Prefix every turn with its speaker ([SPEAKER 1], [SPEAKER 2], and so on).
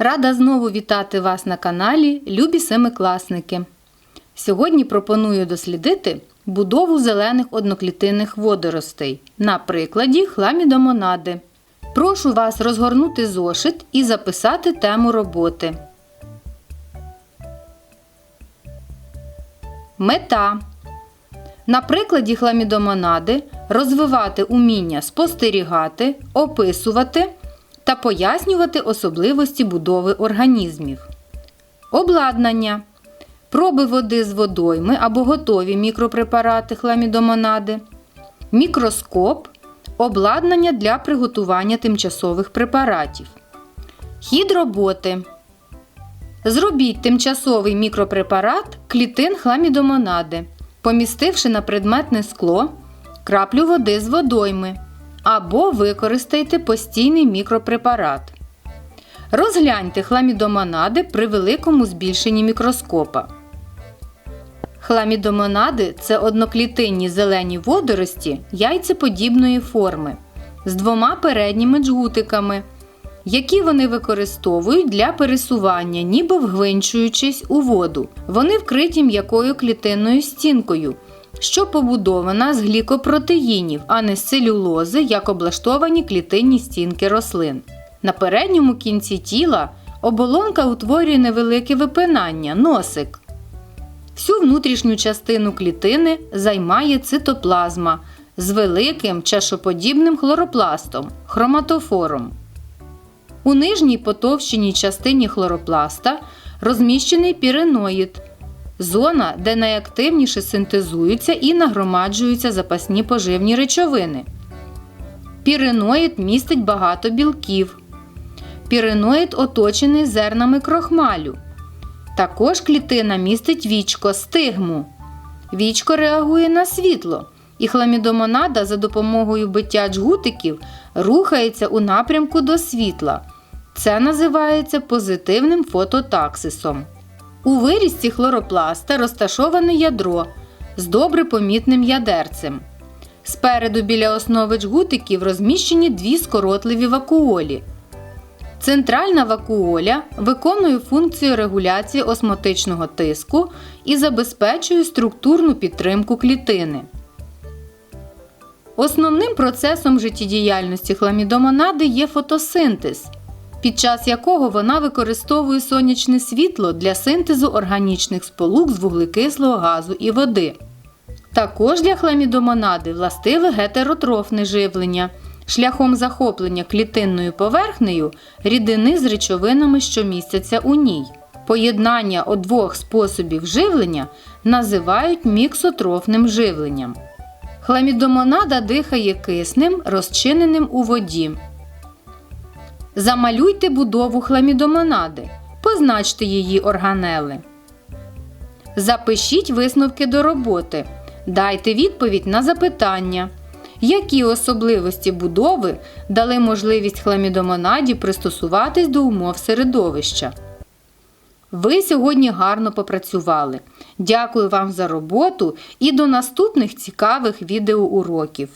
[SPEAKER 1] Рада знову вітати вас на каналі Любі семикласники. Сьогодні пропоную дослідити будову зелених одноклітинних водоростей на прикладі хламідомонади. Прошу вас розгорнути зошит і записати тему роботи. Мета. На прикладі хламідомонади розвивати уміння спостерігати, описувати та пояснювати особливості будови організмів. Обладнання. Проби води з водойми або готові мікропрепарати хламідомонади. Мікроскоп. Обладнання для приготування тимчасових препаратів. Хід роботи. Зробіть тимчасовий мікропрепарат клітин хламідомонади, помістивши на предметне скло краплю води з водойми або використайте постійний мікропрепарат. Розгляньте хламідомонади при великому збільшенні мікроскопа. Хламідомонади це одноклітинні зелені водорості яйцеподібної форми з двома передніми джгутиками, які вони використовують для пересування, ніби вгвинчуючись у воду. Вони вкриті м'якою клітинною стінкою, що побудована з глікопротеїнів, а не з целюлози, як облаштовані клітинні стінки рослин. На передньому кінці тіла оболонка утворює невелике випинання носик. Всю внутрішню частину клітини займає цитоплазма з великим чашоподібним хлоропластом хроматофором. У нижній потовщеній частині хлоропласта розміщений піреноїд зона, де найактивніше синтезуються і нагромаджуються запасні поживні речовини. Піреноїд містить багато білків. Піреноїд оточений зернами крохмалю. Також клітина містить вічко стигму. Вічко реагує на світло, і хламідомонада за допомогою биття джгутиків рухається у напрямку до світла. Це називається позитивним фототаксисом. У вирізці хлоропласта розташоване ядро з добре помітним ядерцем. Спереду біля основи джгутиків розміщені дві скоротливі вакуолі. Центральна вакуоля виконує функцію регуляції осмотичного тиску і забезпечує структурну підтримку клітини. Основним процесом життєдіяльності хламідомонади є фотосинтез, під час якого вона використовує сонячне світло для синтезу органічних сполук з вуглекислого газу і води. Також для хламідомонади властиве гетеротрофне живлення шляхом захоплення клітинною поверхнею рідини з речовинами, що містяться у ній. Поєднання двох способів живлення називають міксотрофним живленням. Хламідомонада дихає киснем, розчиненим у воді. Замалюйте будову хламідомонади. Позначте її органели. Запишіть висновки до роботи. Дайте відповідь на запитання. Які особливості будови дали можливість хламідомонаді пристосуватись до умов середовища? Ви сьогодні гарно попрацювали. Дякую вам за роботу і до наступних цікавих відеоуроків.